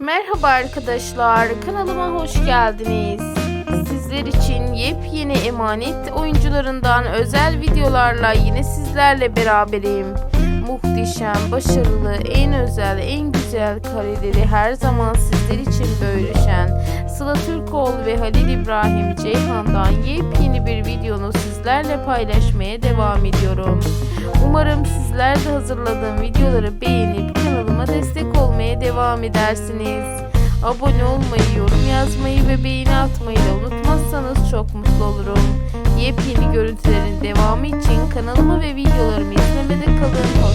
Merhaba arkadaşlar, kanalıma hoş geldiniz. Sizler için yepyeni emanet oyuncularından özel videolarla yine sizlerle beraberim. Muhteşem, başarılı, en özel, en güzel kareleri her zaman sizler için bölüşen Sıla Türkoğlu ve Halil İbrahim Ceyhan'dan yepyeni bir videonu sizlerle paylaşmaya devam ediyorum. Umarım sizler de hazırladığım videoları beğenip kanalıma destek olmaya devam edersiniz. Abone olmayı, yorum yazmayı ve beğeni atmayı da unutmazsanız çok mutlu olurum. Yepyeni görüntülerin devamı için kanalımı ve videolarımı izlemede kalın.